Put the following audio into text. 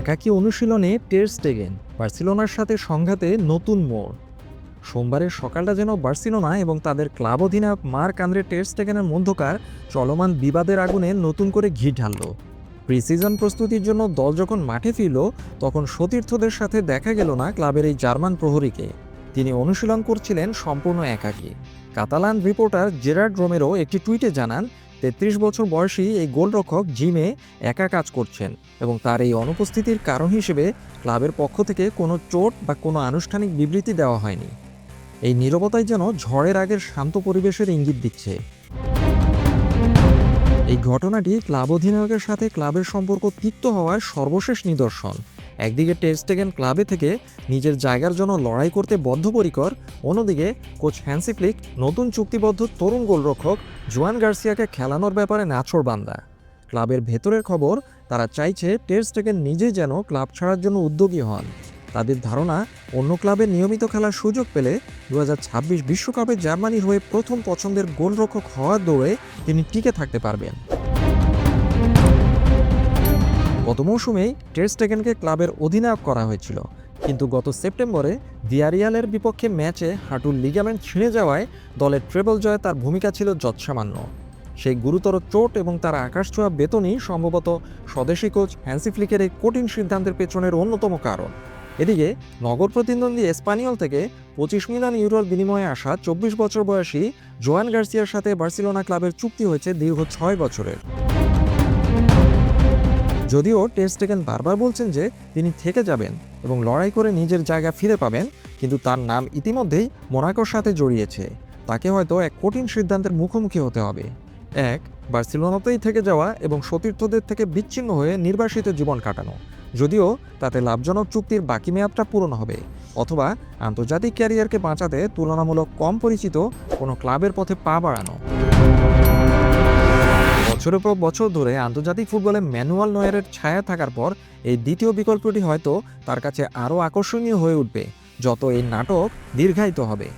একাকী অনুশীলনে টের স্টেগেন, বার্সেলোনার সাথে সংঘাতে নতুন মোড়। সোমবারের সকালটা যেন বার্সেলোনা এবং তাদের ক্লাব অধিনায়ক মার্ক আন্দ্রে টের স্টেগেনের মধ্যকার চলমান বিবাদের আগুনে নতুন করে ঘি ঢালল। প্রিসিজন প্রস্তুতির জন্য দল যখন মাঠে ফিরল, তখন সতীর্থদের সাথে দেখা গেল না ক্লাবের এই জার্মান প্রহরীকে। তিনি অনুশীলন করছিলেন সম্পূর্ণ একাকী। কাতালান রিপোর্টার জেরার্ড রোমেরো একটি টুইটে জানান তেত্রিশ বছর বয়সী এই গোলরক্ষক জিমে একা কাজ করছেন এবং তার এই অনুপস্থিতির কারণ হিসেবে ক্লাবের পক্ষ থেকে কোনো চোট বা কোনো আনুষ্ঠানিক বিবৃতি দেওয়া হয়নি। এই নীরবতাই যেন ঝড়ের আগের শান্ত পরিবেশের ইঙ্গিত দিচ্ছে। এই ঘটনাটি ক্লাব অধিনায়কের সাথে ক্লাবের সম্পর্ক তিক্ত হওয়ার সর্বশেষ নিদর্শন। একদিকে টেস্ট টেস্টেগেন ক্লাবে থেকে নিজের জায়গার জন্য লড়াই করতে বদ্ধপরিকর, অন্যদিকে কোচ হ্যান্সি ফ্লিক নতুন চুক্তিবদ্ধ তরুণ গোলরক্ষক জুয়ান গার্সিয়াকে খেলানোর ব্যাপারে নাছর বান্দা। ক্লাবের ভেতরের খবর, তারা চাইছে টেস্ট টেস্টেগেন নিজে যেন ক্লাব ছাড়ার জন্য উদ্যোগী হন। তাদের ধারণা, অন্য ক্লাবে নিয়মিত খেলার সুযোগ পেলে দু বিশ্বকাপে জার্মানির হয়ে প্রথম পছন্দের গোলরক্ষক হওয়ার দৌড়ে তিনি টিকে থাকতে পারবেন। গত মৌসুমেই টেস্টেগেনকে ক্লাবের অধিনায়ক করা হয়েছিল। কিন্তু গত সেপ্টেম্বরে দিয়ারিয়ালের বিপক্ষে ম্যাচে হাঁটুর লিগামেন্ট ছিঁড়ে যাওয়ায় দলের ট্রেবল জয়ে তার ভূমিকা ছিল যৎসামান্য। সেই গুরুতর চোট এবং তার আকাশ ছোঁয়া বেতনই সম্ভবত স্বদেশি কোচ হ্যান্সি ফ্লিকের এই কঠিন সিদ্ধান্তের পেছনের অন্যতম কারণ। এদিকে নগর প্রতিদ্বন্দ্বী স্পানিয়ল থেকে পঁচিশ মিলিয়ন ইউরোর বিনিময়ে আসা চব্বিশ বছর বয়সী জোয়ান গার্সিয়ার সাথে বার্সেলোনা ক্লাবের চুক্তি হয়েছে দীর্ঘ ছয় বছরের। যদিও টেস্টেগেন বারবার বলছেন যে তিনি থেকে যাবেন এবং লড়াই করে নিজের জায়গা ফিরে পাবেন, কিন্তু তার নাম ইতিমধ্যেই মোনাকোর সাথে জড়িয়েছে। তাকে হয়তো এক কঠিন সিদ্ধান্তের মুখোমুখি হতে হবে। এক, বার্সিলোনাতেই থেকে যাওয়া এবং সতীর্থদের থেকে বিচ্ছিন্ন হয়ে নির্বাসিত জীবন কাটানো। যদিও তাতে লাভজনক চুক্তির বাকি মেয়াদটা পূরণ হবে, অথবা আন্তর্জাতিক ক্যারিয়ারকে বাঁচাতে তুলনামূলক কম পরিচিত কোনো ক্লাবের পথে পা বাড়ানো। বছরের পর বছর ধরে আন্তর্জাতিক ফুটবলে ম্যানুয়াল নয়ারের ছায়া থাকার পর এই দ্বিতীয় বিকল্পটি হয়তো তার কাছে আরও আকর্ষণীয় হয়ে উঠবে, যত এই নাটক দীর্ঘায়িত হবে।